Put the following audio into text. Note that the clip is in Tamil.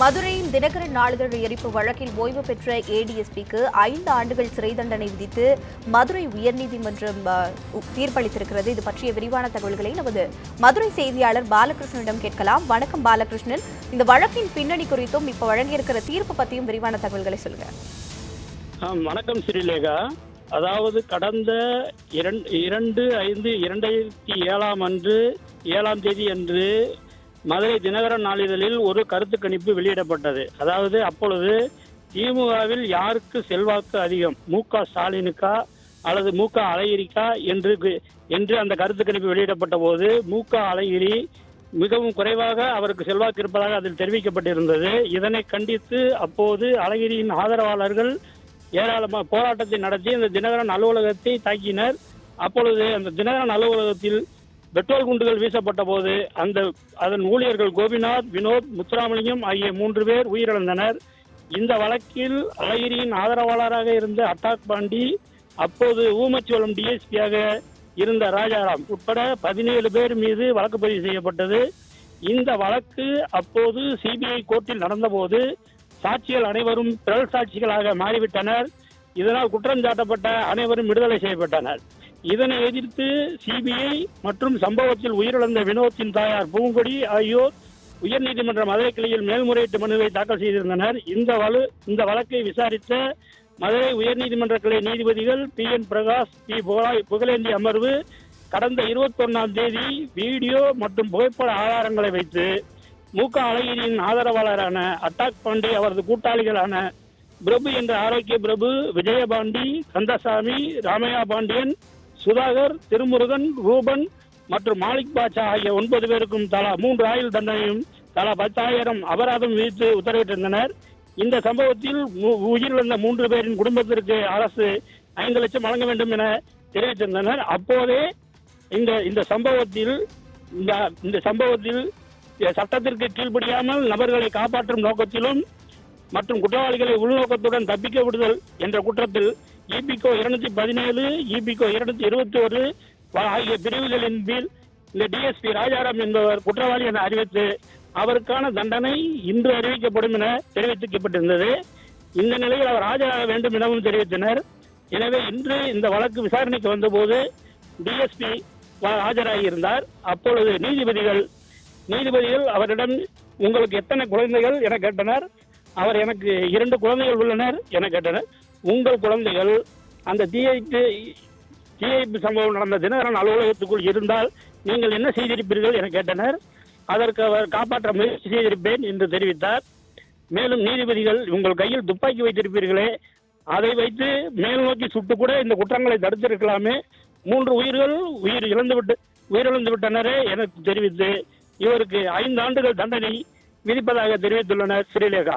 மதுரையில் தினகரன் நாளிதழ் எரிப்பு வழக்கில் ஓய்வு பெற்ற ஏடிஎஸ்பிக்கு ஐந்து ஆண்டுகள் சிறை தண்டனை விதித்து மதுரை உயர்நீதிமன்றம் தீர்ப்பளித்திருக்கிறது. இது பற்றிய விரிவான தகவல்களை நமது மதுரை செய்தியாளர் பாலகிருஷ்ணனிடம் கேட்கலாம். வணக்கம் பாலகிருஷ்ணன். இந்த வழக்கின் பின்னணி குறித்தும் இப்ப வழங்கியிருக்கிற தீர்ப்பு பற்றியும் விரிவான தகவல்களை சொல்லுங்க. வணக்கம் ஸ்ரீலேகா அதாவது கடந்த இரண்டு இரண்டு ஐந்து இரண்டாயிரத்தி ஏழாம் அன்று ஏழாம் தேதி அன்று மதுரை தினகரன் நாளிதழில் ஒரு கருத்து கணிப்பு வெளியிடப்பட்டது. அதாவது அப்பொழுது திமுகவில் யாருக்கு செல்வாக்கு அதிகம்? மு க ஸ்டாலினுக்கா? அல்லது மு க அழகிரிக்கா? என்று என்று அந்த கருத்து கணிப்பு வெளியிடப்பட்ட போது மு க அழகிரி மிகவும் குறைவாக அவருக்கு செல்வாக்கு இருப்பதாக அதில் தெரிவிக்கப்பட்டிருந்தது. இதனை கண்டித்து அப்போது அழகிரியின் ஆதரவாளர்கள் ஏராளமாக போராட்டத்தை நடத்தி அந்த தினகரன் அலுவலகத்தை தாக்கினர். அப்பொழுது அந்த தினகரன் அலுவலகத்தில் பெட்ரோல் குண்டுகள் வீசப்பட்ட போது அந்த அதன் ஊழியர்கள் கோபிநாத் வினோத் முத்துராமலிங்கம் ஆகிய மூன்று பேர் உயிரிழந்தனர். இந்த வழக்கில் அழகிரியின் ஆதரவாளராக இருந்த அட்டாக் பாண்டி அப்போது ஊமச்சோளம் டிஎஸ்பியாக இருந்த ராஜாராம் உட்பட பதினேழு பேர் மீது வழக்கு பதிவு செய்யப்பட்டது. இந்த வழக்கு அப்போது சிபிஐ கோர்ட்டில் நடந்தபோது சாட்சிகள் அனைவரும் பிறல் சாட்சிகளாக மாறிவிட்டனர். இதனால் குற்றம் சாட்டப்பட்ட அனைவரும் விடுதலை செய்யப்பட்டனர். இதனை எதிர்த்து சிபிஐ மற்றும் சம்பவத்தில் உயிரிழந்த வினோத்தின் தாயார் பூங்கொடி ஆகியோர் உயர்நீதிமன்ற மதுரை கிளையில் மேல்முறையீட்டு மனுவை தாக்கல் செய்திருந்தனர். இந்த வலு இந்த வழக்கை விசாரித்த மதுரை உயர்நீதிமன்ற கிளை நீதிபதிகள் பி என் பிரகாஷ் பி புகழா- புகழேந்தி அமர்வு கடந்த இருபத்தொன்னாம் தேதி வீடியோ மற்றும் புகைப்பட ஆதாரங்களை வைத்து மு க அழகிரியின் ஆதரவாளரான அட்டாக் பாண்டே அவரது கூட்டாளிகளான பிரபு என்ற ஆரோக்கிய பிரபு விஜயபாண்டி கந்தசாமி ராமையா பாண்டியன் சுதாகர் திருமுருகன் ரூபன் மற்றும் மாலிக் பாட்சா ஆகிய ஒன்பது பேருக்கும் தலா மூன்று ஆயுள் தண்டனையும் தலா பத்தாயிரம் அபராதம் விதித்து உத்தரவிட்டிருந்தனர். இந்த சம்பவத்தில் மு- உயிரிழந்த மூன்று பேரின் குடும்பத்திற்கு அரசு ஐந்து லட்சம் வழங்க வேண்டும் என தெரிவித்திருந்தனர். அப்போதே இந்த இந்த சம்பவத்தில் இந்த இந்த சம்பவத்தில் சட்டத்திற்கு கீழ்ப்படியாமல் நபர்களை காப்பாற்றும் நோக்கத்திலும் மற்றும் குற்றவாளிகளை உள்நோக்கத்துடன் தப்பிக்க விடுதல் என்ற குற்றத்தில் இபிகோ இருநூத்தி பதினேழு இபிகோ இருநூத்தி இருபத்தி ஒரு ஆகிய பிரிவுகளின் கீழ் இந்த டிஎஸ்பி ராஜாராம் என்பவர் குற்றவாளி என அறிவித்து அவருக்கான தண்டனை இன்று அறிவிக்கப்படும் என தெரிவிக்கப்பட்டிருந்தது இந்த நிலையில் அவர் ஆஜராக வேண்டும் எனவும் தெரிவித்தனர். எனவே இன்று இந்த வழக்கு விசாரணைக்கு வந்தபோது டிஎஸ்பி ஆஜராகியிருந்தார் அப்பொழுது நீதிபதிகள் நீதிபதிகள் அவரிடம் உங்களுக்கு எத்தனை குழந்தைகள்? என கேட்டனர். அவர் எனக்கு இரண்டு குழந்தைகள் உள்ளனர் என கேட்டனர். உங்கள் குழந்தைகள் அந்த தீயைப்பு தீயணைப்பு சம்பவம் நடந்த தினகரன் அலுவலகத்துக்குள் இருந்தால் நீங்கள் என்ன செய்திருப்பீர்கள் என கேட்டனர். அதற்கு அவர் காப்பாற்ற முயற்சி செய்திருப்பேன் என்று தெரிவித்தார். மேலும் நீதிபதிகள் உங்கள் கையில் துப்பாக்கி வைத்திருப்பீர்களே அதை வைத்து மேல் நோக்கி சுட்டு கூட இந்த குற்றங்களை தடுத்திருக்கலாமே. மூன்று உயிர்கள் உயிர் இழந்துவிட்டு உயிரிழந்து விட்டனரே என தெரிவித்து இவருக்கு ஐந்து ஆண்டுகள் தண்டனை விதிப்பதாக தெரிவித்துள்ளனர் ஸ்ரீலேகா